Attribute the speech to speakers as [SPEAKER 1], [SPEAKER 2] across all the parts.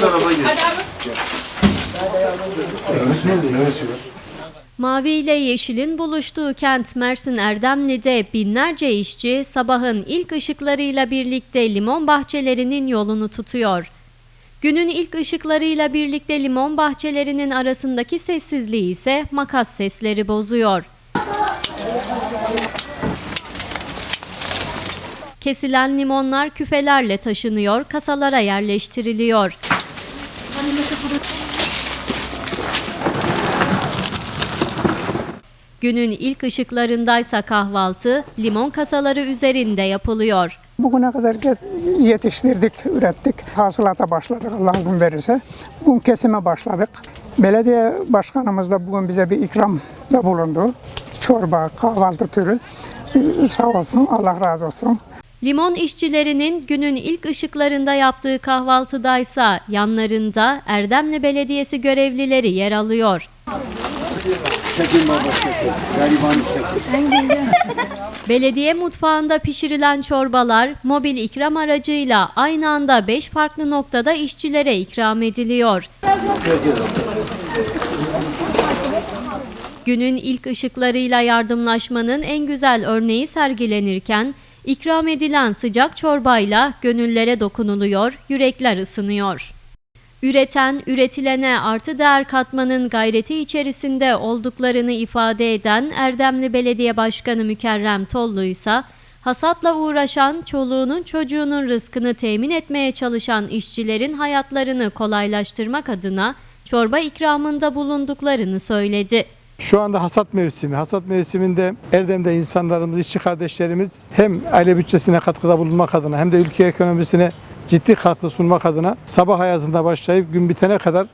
[SPEAKER 1] tarafa gir.
[SPEAKER 2] Mavi ile yeşilin buluştuğu kent Mersin Erdemli'de binlerce işçi sabahın ilk ışıklarıyla birlikte limon bahçelerinin yolunu tutuyor. Günün ilk ışıklarıyla birlikte limon bahçelerinin arasındaki sessizliği ise makas sesleri bozuyor. Kesilen limonlar küfelerle taşınıyor, kasalara yerleştiriliyor. Günün ilk ışıklarındaysa kahvaltı limon kasaları üzerinde yapılıyor.
[SPEAKER 3] Bugüne kadar yetiştirdik, ürettik. Hasılata başladık izin verirse. Bugün kesime başladık. Belediye başkanımız da bugün bize bir ikramda bulundu. Çorba, kahvaltı türü. Sağ olsun, Allah razı olsun.
[SPEAKER 2] Limon işçilerinin günün ilk ışıklarında yaptığı kahvaltıdaysa yanlarında Erdemli Belediyesi görevlileri yer alıyor. Belediye mutfağında pişirilen çorbalar mobil ikram aracıyla aynı anda 5 farklı noktada işçilere ikram ediliyor. Günün ilk ışıklarıyla yardımlaşmanın en güzel örneği sergilenirken ikram edilen sıcak çorbayla gönüllere dokunuluyor, yürekler ısınıyor. Üreten, üretilene artı değer katmanın gayreti içerisinde olduklarını ifade eden Erdemli Belediye Başkanı Mükerrem Tollu ise hasatla uğraşan, çoluğunun çocuğunun rızkını temin etmeye çalışan işçilerin hayatlarını kolaylaştırmak adına çorba ikramında bulunduklarını söyledi.
[SPEAKER 4] Şu anda hasat mevsimi. Hasat mevsiminde Erdem'de insanlarımız, işçi kardeşlerimiz hem aile bütçesine katkıda bulunmak adına hem de ülke ekonomisine ciddi katkı sunmak adına sabah ayazında başlayıp gün bitene kadar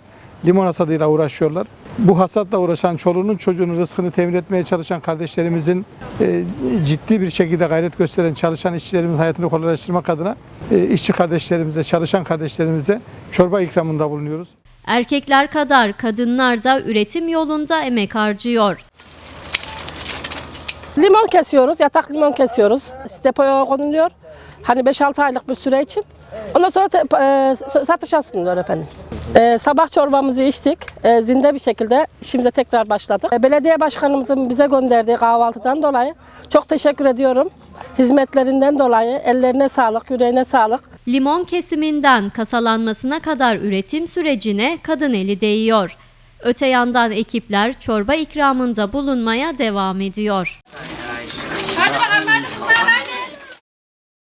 [SPEAKER 4] limon hasadıyla uğraşıyorlar. Bu hasatla uğraşan çoluğunun çocuğunun rızkını temin etmeye çalışan kardeşlerimizin e, ciddi bir şekilde gayret gösteren çalışan işçilerimizin hayatını kolaylaştırmak adına e, işçi kardeşlerimize, çalışan kardeşlerimize çorba ikramında bulunuyoruz.
[SPEAKER 2] Erkekler kadar kadınlar da üretim yolunda emek harcıyor.
[SPEAKER 5] Limon kesiyoruz, yatak limon kesiyoruz. Depoya konuluyor. Hani 5-6 aylık bir süre için. Ondan sonra e, satışa sunuluyor efendim. E, sabah çorbamızı içtik. E, zinde bir şekilde işimize tekrar başladık. E, belediye başkanımızın bize gönderdiği kahvaltıdan dolayı çok teşekkür ediyorum. Hizmetlerinden dolayı ellerine sağlık, yüreğine sağlık.
[SPEAKER 2] Limon kesiminden kasalanmasına kadar üretim sürecine kadın eli değiyor. Öte yandan ekipler çorba ikramında bulunmaya devam ediyor.